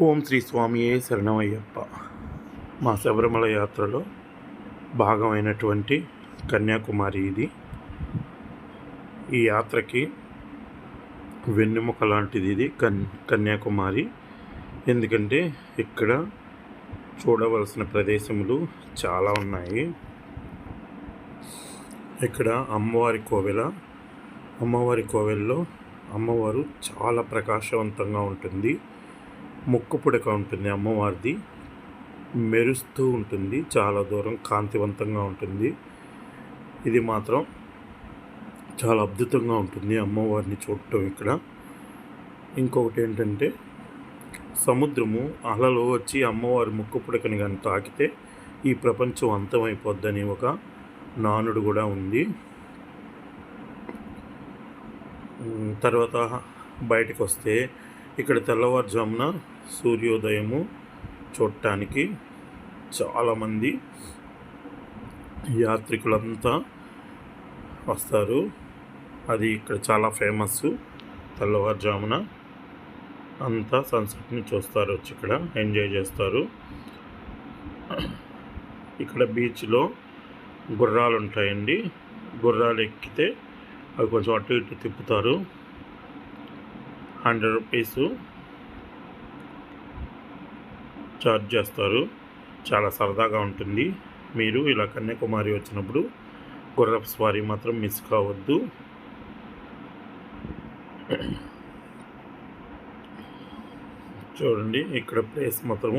ఓం శ్రీ స్వామియే శరణమయ్యప్ప. మా శబరిమల యాత్రలో భాగమైనటువంటి కన్యాకుమారి ఇది. ఈ యాత్రకి వెన్నెముక లాంటిది ఇది కన్ కన్యాకుమారి. ఎందుకంటే ఇక్కడ చూడవలసిన ప్రదేశములు చాలా ఉన్నాయి. ఇక్కడ అమ్మవారి కోవెల. అమ్మవారి కోవెల్లో అమ్మవారు చాలా ప్రకాశవంతంగా ఉంటుంది. ముక్కు పుడక ఉంటుంది అమ్మవారిది. మెరుస్తూ ఉంటుంది. చాలా దూరం కాంతివంతంగా ఉంటుంది. ఇది మాత్రం చాలా అద్భుతంగా ఉంటుంది అమ్మవారిని చూడటం ఇక్కడ. ఇంకొకటి ఏంటంటే సముద్రము అలలు వచ్చి అమ్మవారి ముక్కు పుడకని కానీ తాకితే ఈ ప్రపంచం అంతమైపోద్దని ఒక నానుడు కూడా ఉంది. తర్వాత బయటకు వస్తే ఇక్కడ తెల్లవారుజామున సూర్యోదయము చూడటానికి చాలామంది యాత్రికులంతా వస్తారు. అది ఇక్కడ చాలా ఫేమస్ తెల్లవారుజామున అంతా సన్సెట్ని చూస్తారు. వచ్చి ఇక్కడ ఎంజాయ్ చేస్తారు. ఇక్కడ బీచ్లో గుర్రాలు ఉంటాయండి గుర్రాలు ఎక్కితే అవి కొంచెం అటు ఇటు తిప్పుతారు. హండ్రెడ్ రూపీస్ ఛార్జ్ చేస్తారు. చాలా సరదాగా ఉంటుంది. మీరు ఇలా కన్యాకుమారి వచ్చినప్పుడు గుర్రపు స్వారీ మాత్రం మిస్ కావద్దు. చూడండి ఇక్కడ ప్లేస్ మాత్రం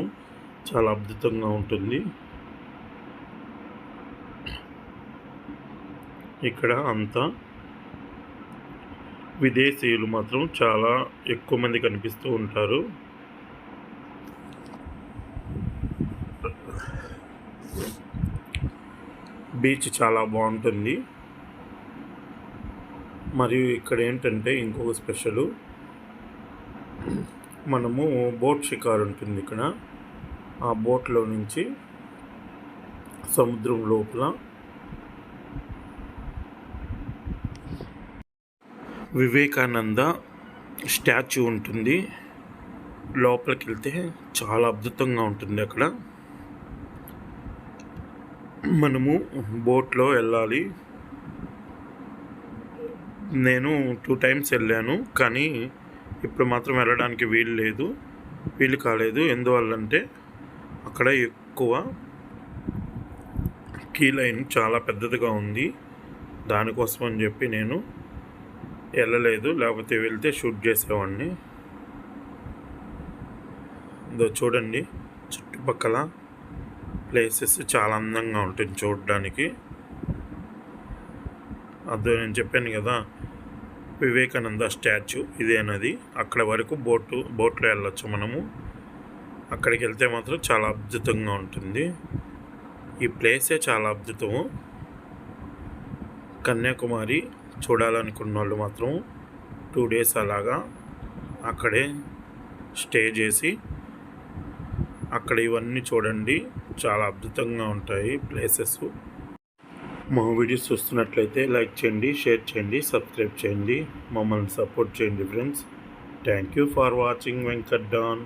చాలా అద్భుతంగా ఉంటుంది. ఇక్కడ అంతా విదేశీయులు మాత్రం చాలా ఎక్కువ మంది కనిపిస్తూ ఉంటారు. బీచ్ చాలా బాగుంటుంది. మరియు ఇక్కడ ఏంటంటే ఇంకొక స్పెషల్. మనము బోట్ షికారు ఉంటుంది ఇక్కడ. ఆ బోట్లో నుంచి సముద్రం లోపల వివేకానంద స్టాచ్యూ ఉంటుంది. లోపలికి వెళ్తే చాలా అద్భుతంగా ఉంటుంది అక్కడ. మనము బోట్లో వెళ్ళాలి. నేను టూ టైమ్స్ వెళ్ళాను కానీ ఇప్పుడు మాత్రం వెళ్ళడానికి వీలు లేదు. వీలు కాలేదు. ఎందువల్లంటే అక్కడ ఎక్కువ కీ లైన్ చాలా పెద్దదిగా ఉంది. దానికోసం అని చెప్పి నేను వెళ్ళలేదు లేకపోతే వెళ్తే షూట్ చేసేవాడిని. ఇదో చూడండి చుట్టుపక్కల ప్లేసెస్ చాలా అందంగా ఉంటుంది చూడడానికి. అదో నేను చెప్పాను కదా వివేకానంద స్టాచ్యూ ఇదేనది అక్కడ వరకు బోటు బోట్లో వెళ్ళొచ్చు మనము. అక్కడికి వెళ్తే మాత్రం చాలా అద్భుతంగా ఉంటుంది. ఈ ప్లేసే చాలా అద్భుతము. కన్యాకుమారి చూడాలనుకున్న వాళ్ళు మాత్రం టూ డేస్ అలాగా అక్కడే స్టే చేసి అక్కడ ఇవన్నీ చూడండి. చాలా అద్భుతంగా ఉంటాయి ప్లేసెస్. మా వీడియోస్ చూస్తున్నట్లయితే లైక్ చేయండి షేర్ చేయండి సబ్స్క్రైబ్ చేయండి. మమ్మల్ని సపోర్ట్ చేయండి friends. Thank you for watching Venkat Don.